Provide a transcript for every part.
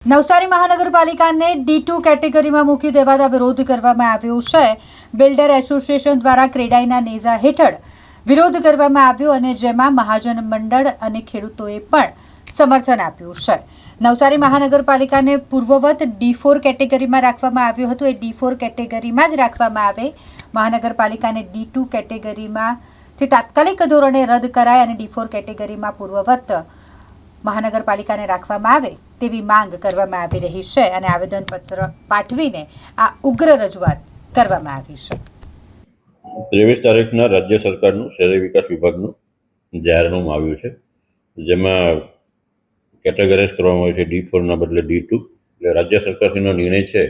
Navsari મહાનગરપાલિકાને D two કેટેગરીમાં મૂકી દેવાતા વિરોધ કરવામાં આવ્યો છે. બિલ્ડર એસોસિએશન દ્વારા ક્રેડાઈના નેઝા હેઠળ વિરોધ કરવામાં આવ્યો અને જેમાં મહાજન મંડળ અને ખેડૂતોએ પણ સમર્થન આપ્યું છે. નવસારી મહાનગરપાલિકાને પૂર્વવત ડી ફોર કેટેગરીમાં રાખવામાં આવ્યું હતું. એ ડી ફોર કેટેગરીમાં જ રાખવામાં આવે. મહાનગરપાલિકાને ડી ટુ કેટેગરીમાંથી તાત્કાલિક ધોરણે રદ કરાય અને ડી ફોર કેટેગરીમાં પૂર્વવત મહાનગરપાલિકાને રાખવામાં આવે તેવી માંગ કરવામાં આવી રહી છે અને આવેદનપત્ર પાઠવીને આ ઉગ્ર રજૂઆત કરવામાં આવી છે. ત્રેવીસ તારીખના રાજ્ય સરકારનું શહેરી વિકાસ વિભાગનું જાહેરનામું આવ્યું છે, જેમાં કેટેગરાઇઝ કરવામાં આવે છે ડી ફોરના બદલે ડી ટુ. એટલે રાજ્ય સરકારનો નિર્ણય છે,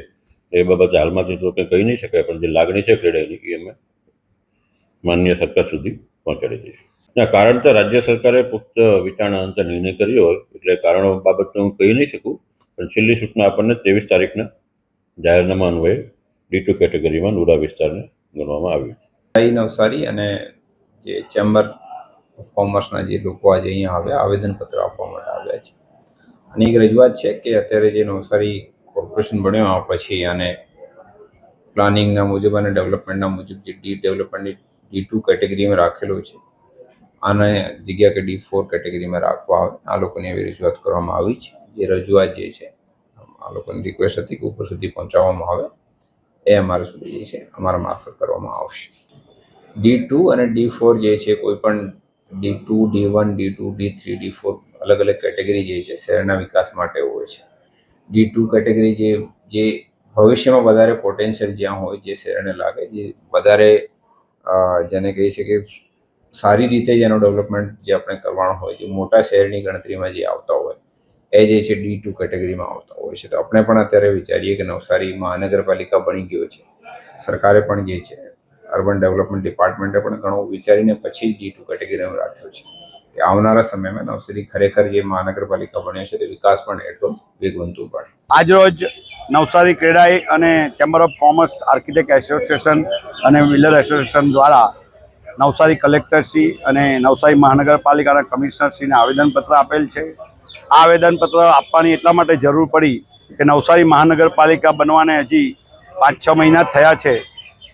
એ બાબતે હાલમાંથી તો કંઈ કહી નહીં શકાય, પણ જે લાગણી છે ક્રેડાયેલી એ અમે માન્ય સરકાર સુધી પહોંચાડી દઈશું. ના, કારણ તો રાજ્ય સરકારે પુખ્ત વિચારણા અંતે નિર્ણય કર્યો હોય, એટલે કારણો બાબતનું હું કહી નહીં શકું, પણ છેલ્લી સૂચના આપણને ત્રેવીસ તારીખના જાહેરનામા અન્વયે ડી ટુ કેટેગરીમાં નુરા વિસ્તારને ગણવામાં આવ્યું આઈ નવસારી અને જે ચેમ્બર ઓફ કોમર્સના જે લોકો આજે અહીંયા આવ્યા, આવેદનપત્ર આપવા માટે આવ્યા છે. અને એક રજૂઆત છે કે અત્યારે જે નવસારી કોર્પોરેશન બન્યો પછી અને પ્લાનિંગના મુજબ અને ડેવલપમેન્ટના મુજબ જે ડી ડેવલપમેન્ટની ડી ટુ કેટેગરીમાં રાખેલું છે આને જગ્યા કે ડી ફોર કેટેગરીમાં રાખવા આવે. આ લોકોની એવી રજૂઆત કરવામાં આવી છે. જે રજૂઆત જે છે, આ લોકોની રિક્વેસ્ટ હતી કે ઉપર સુધી પહોંચાડવામાં આવે. એ અમારા સુધી જે છે, અમારા મારફત કરવામાં આવશે. ડી ટુ અને ડી ફોર જે છે કોઈ પણ D two D one D two D three D four અલગ અલગ કેટેગરી જે છે, શહેરના વિકાસ માટે હોય છે. ડી ટુ કેટેગરી જે જે ભવિષ્યમાં વધારે પોટેન્શિયલ જ્યાં હોય, જે શહેરને લાગે, જે વધારે જેને કહી કે સારી રીતે જ એનો ડેવલપમેન્ટ જે આપણે કરવાનો હોય, જે મોટા શહેરની ગણતરીમાં જે આવતા હોય, એ જે છે ડી ટુ કેટેગરીમાં આવતા હોય છે. તો આપણે પણ અત્યારે વિચારીએ કે નવસારી મહાનગરપાલિકા બની ગયો છે. સરકારે પણ જે છે, અર્બન ડેવલપમેન્ટ ડિપાર્ટમેન્ટે પણ ઘણું વિચારીને પછી જ ડી ટુ કેટેગરીમાં રાખ્યો છે. કે આવનારા સમયમાં નવસારી ખરેખર જે મહાનગરપાલિકા બન્યો છે, તે વિકાસ પણ એટલો વેગવંતું પણ આજરોજ નવસારી ક્રેડાઈ અને chamber of commerce architect association અને બિલ્ડર એસોસિએશન દ્વારા નવસારી કલેક્ટરશ્રી અને નવસારી મહાનગરપાલિકાના કમિશનરશ્રીને આવેદનપત્ર આપેલ છે. આ આવેદનપત્ર આપવાની એટલા માટે જરૂર પડી કે નવસારી મહાનગરપાલિકા બનવાને હજી પાંચ છ મહિના થયા છે.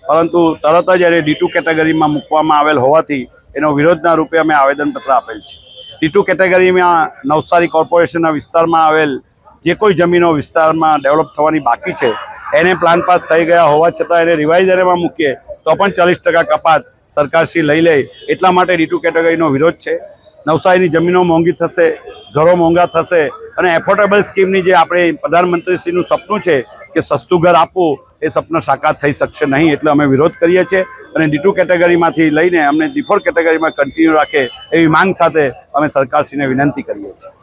પરંતુ તરત જ એને ડી ટુ કેટેગરીમાં મૂકવામાં આવેલ હોવાથી એનો વિરોધના રૂપે અમે આવેદનપત્ર આપેલ છે. ડી ટુ કેટેગરીમાં નવસારી કોર્પોરેશનના વિસ્તારમાં આવેલ જે કોઈ જમીનો વિસ્તારમાં ડેવલપ થવાની બાકી છે, એને પ્લાન પાસ થઈ ગયા હોવા છતાં એને રિવાઇઝ એરેમાં મૂકીએ તો પણ ચાલીસ ટકા કપાત સરકારશ્રી લઈ લે, એટલા માટે ડી કેટેગરીનો વિરોધ છે. નવસારીની જમીનો મોંઘી થશે, ઘરો મોંઘા થશે અને એફોર્ડેબલ સ્કીમની જે આપણે પ્રધાનમંત્રીશ્રીનું સપનું છે કે સસ્તું ઘર આપવું, એ સપનું સાકાર થઈ શકશે નહીં એટલે અમે વિરોધ કરીએ છીએ અને ડી ટુ કેટેગરીમાંથી લઈને અમને ડી ફોર કેટેગરીમાં કન્ટિન્યુ રાખે એવી માંગ સાથે અમે સરકારશ્રીને વિનંતી કરીએ છીએ.